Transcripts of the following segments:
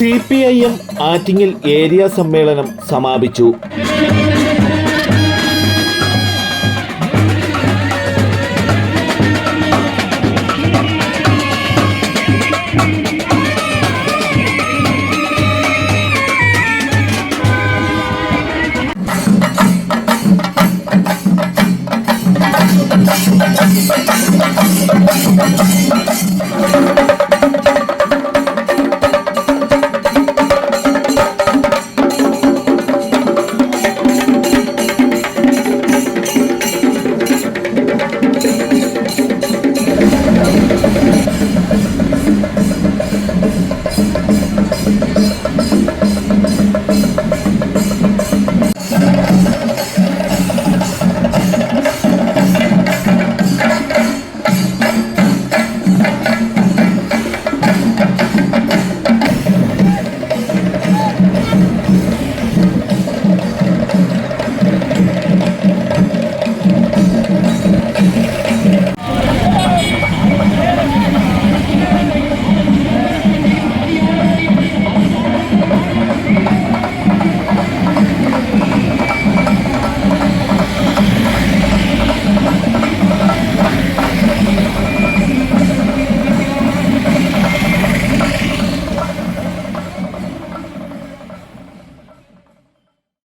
C P I M Attingal area സമ്മേളനം സമാപിച്ചു.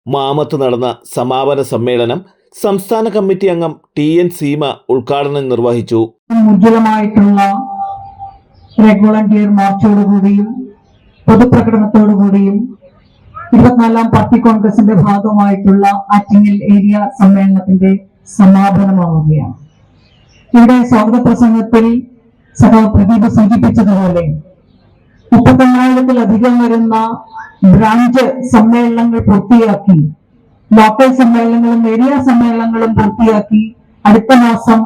Mammoth നടന്ന സമാപന സമ്മേളനം സംസ്ഥാന കമ്മിറ്റി അംഗം ടി എൻ സീമ ഉദ്ഘാടനം നിർവഹിച്ചു. പൊതുപ്രകടനത്തോടുകൂടിയും ഇരുപത്തിനാലാം പാർട്ടി കോൺഗ്രസിന്റെ ഭാഗമായിട്ടുള്ള ആറ്റിങ്ങൽ ഏരിയ സമ്മേളനത്തിന്റെ സമാപനമാവുകയാണ്. ഇവിടെ സ്വാഗത പ്രസംഗത്തിൽ സഭ പ്രദീപ് സൂചിപ്പിച്ചതുപോലെ മുപ്പത്തൊന്നായിരത്തിലധികം വരുന്ന ബ്രാഞ്ച് സമ്മേളനങ്ങൾ പൂർത്തിയാക്കി. ലോക്കൽ സമ്മേളനങ്ങളും ഏരിയ സമ്മേളനങ്ങളും പൂർത്തിയാക്കി. അടുത്ത മാസം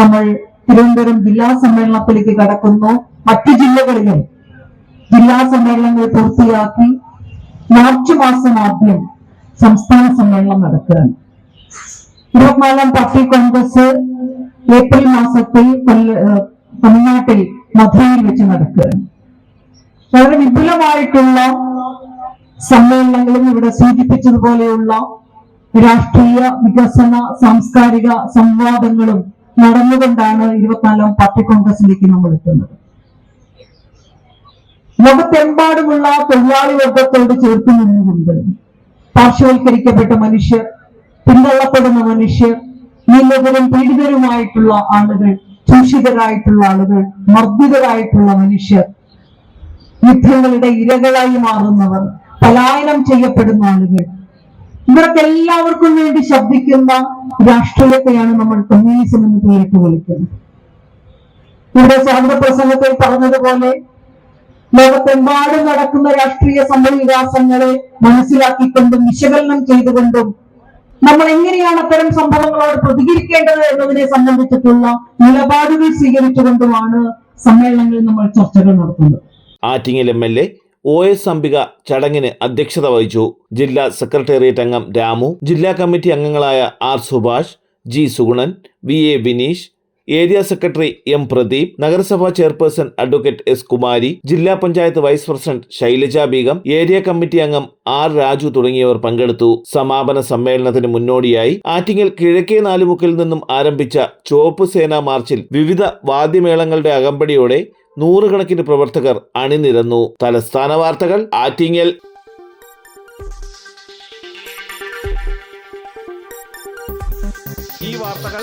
നമ്മൾ തിരുവനന്തപുരം ജില്ലാ സമ്മേളനത്തിലേക്ക് കടക്കുന്നു. മറ്റു ജില്ലകളിലും ജില്ലാ സമ്മേളനങ്ങൾ പൂർത്തിയാക്കി. മാർച്ച് മാസം ആദ്യം സംസ്ഥാന സമ്മേളനം നടക്കുകയാണ്. ഇരുപത്തിനാലാം പാർട്ടി കോൺഗ്രസ് ഏപ്രിൽ മാസത്തിൽ തമിഴ്നാട്ടിൽ മധുരയിൽ വെച്ച് നടക്കുകയാണ്. വളരെ വിപുലമായിട്ടുള്ള സമ്മേളനങ്ങളും ഇവിടെ സൂചിപ്പിച്ചതുപോലെയുള്ള രാഷ്ട്രീയ വികസന സാംസ്കാരിക സംവാദങ്ങളും നടന്നുകൊണ്ടാണ് ഇരുപത്തിനാലാം പാർട്ടി കോൺഗ്രസിലേക്ക് നമ്മൾ എത്തുന്നത്. ലോകത്തെമ്പാടുമുള്ള തൊഴിലാളി വർഗത്തോട് ചേർത്ത് നിന്നുകൊണ്ട് പാർശ്വവൽക്കരിക്കപ്പെട്ട മനുഷ്യർ പിന്തള്ളപ്പെടുന്ന മനുഷ്യർ നിലവിലും പീഡിതരുമായിട്ടുള്ള ആളുകൾ ചൂഷിതരായിട്ടുള്ള ആളുകൾ മർദ്ദിതരായിട്ടുള്ള മനുഷ്യർ യുദ്ധങ്ങളുടെ ഇരകളായി മാറുന്നവർ പലായനം ചെയ്യപ്പെടുന്ന ആളുകൾ. ഇവർക്ക് എല്ലാവർക്കും വേണ്ടി ശബ്ദിക്കുന്ന രാഷ്ട്രീയത്തെയാണ് നമ്മൾ കമ്മ്യൂണിസം എന്ന് പേരിട്ട് വിളിക്കുന്നത്. ഇവിടെ സ്വാതന്ത്ര്യ പ്രസംഗത്തിൽ പറഞ്ഞതുപോലെ ലോകത്തെമ്പാടും നടക്കുന്ന രാഷ്ട്രീയ സംഭവവികാസങ്ങളെ മനസ്സിലാക്കിക്കൊണ്ടും വിശകലനം ചെയ്തുകൊണ്ടും നമ്മൾ എങ്ങനെയാണ് അത്തരം സംഭവങ്ങളോട് പ്രതികരിക്കേണ്ടത് എന്നതിനെ സംബന്ധിച്ചിട്ടുള്ള നിലപാടുകൾ സ്വീകരിച്ചുകൊണ്ടുമാണ് സമ്മേളനങ്ങളിൽ നമ്മൾ ചർച്ചകൾ നടത്തുന്നത്. Attingal M L A O S Ambika ചടങ്ങിന് അധ്യക്ഷത വഹിച്ചു. ജില്ലാ സെക്രട്ടേറിയറ്റ് അംഗം രാമു ജില്ലാ കമ്മിറ്റി അംഗങ്ങളായ R Subhash G Suganan V A Vineesh area secretary M Pradeep നഗരസഭാ ചെയർപേഴ്സൺ അഡ്വക്കേറ്റ് എസ് കുമാരി ജില്ലാ panchayat vice president Shailaja Beegum area committee അംഗം ആർ രാജു തുടങ്ങിയവർ പങ്കെടുത്തു. സമാപന സമ്മേളനത്തിന് മുന്നോടിയായി ആറ്റിങ്ങൽ കിഴക്കേ നാലുമുക്കിൽ നിന്നും ആരംഭിച്ച ചുവപ്പ് സേനാ മാർച്ചിൽ വിവിധ വാദ്യമേളങ്ങളുടെ അകമ്പടിയോടെ നൂറുകണക്കിന് പ്രവർത്തകർ അണിനിരന്നു. തലസ്ഥാന വാർത്തകൾ ആറ്റിങ്ങൽ. ഈ വാർത്തകൾ